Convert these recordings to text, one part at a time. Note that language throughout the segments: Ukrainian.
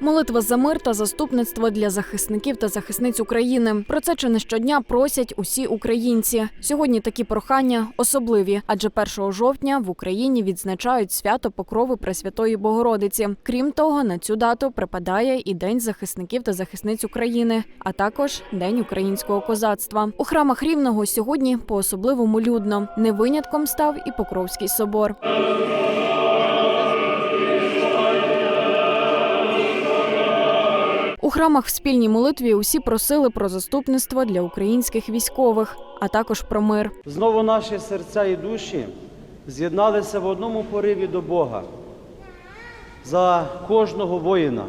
Молитва за мир та заступництво для захисників та захисниць України. Про це чи не щодня просять усі українці. Сьогодні такі прохання особливі, адже 1 жовтня в Україні відзначають свято Покрови Пресвятої Богородиці. Крім того, на цю дату припадає і День захисників та захисниць України, а також День українського козацтва. У храмах Рівного сьогодні по особливому людно. Не винятком став і Покровський собор. Храмах в спільній молитві усі просили про заступництво для українських військових, а також про мир. Знову наші серця і душі з'єдналися в одному пориві до Бога за кожного воїна,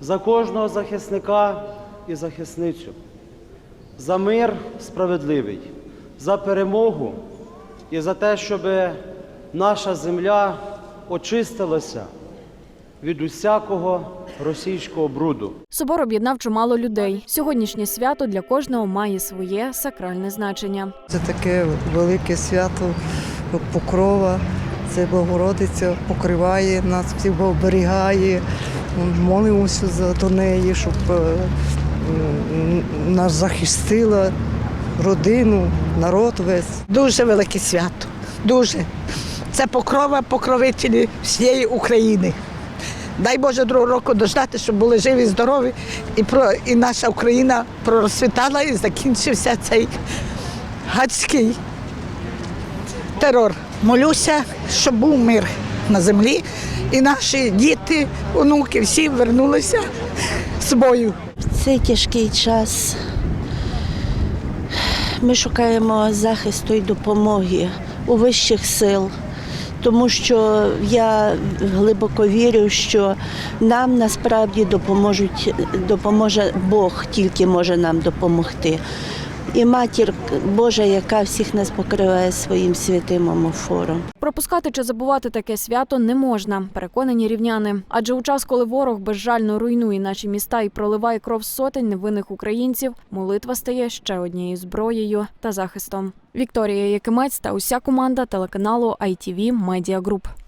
за кожного захисника і захисницю, за мир справедливий, за перемогу і за те, щоб наша земля очистилася від усякого російського бруду. Собор об'єднав чимало людей. Сьогоднішнє свято для кожного має своє сакральне значення. Це таке велике свято покрова. Це Богородиця покриває нас, всіх оберігає. Молимося за до неї, щоб е, нас захистила родину, народ весь. Дуже велике свято. Дуже. Це покрова покровителі всієї України. Дай Боже другого року дождати, щоб були живі, здорові, і, про, і наша Україна пророзцвітала і закінчився цей гадський терор. Молюся, щоб був мир на землі, і наші діти, онуки, всі вернулися з бою. В цей тяжкий час ми шукаємо захисту і допомоги у вищих сил, тому що я глибоко вірю, що нам насправді допоможуть, допоможе Бог, тільки може нам допомогти. І матір Божа, яка всіх нас покриває своїм святим омофором. Пропускати чи забувати таке свято не можна, переконані рівняни. Адже у час, коли ворог безжально руйнує наші міста і проливає кров сотень невинних українців, молитва стає ще однією зброєю та захистом. Вікторія Якимець та уся команда телеканалу ITV Media Group.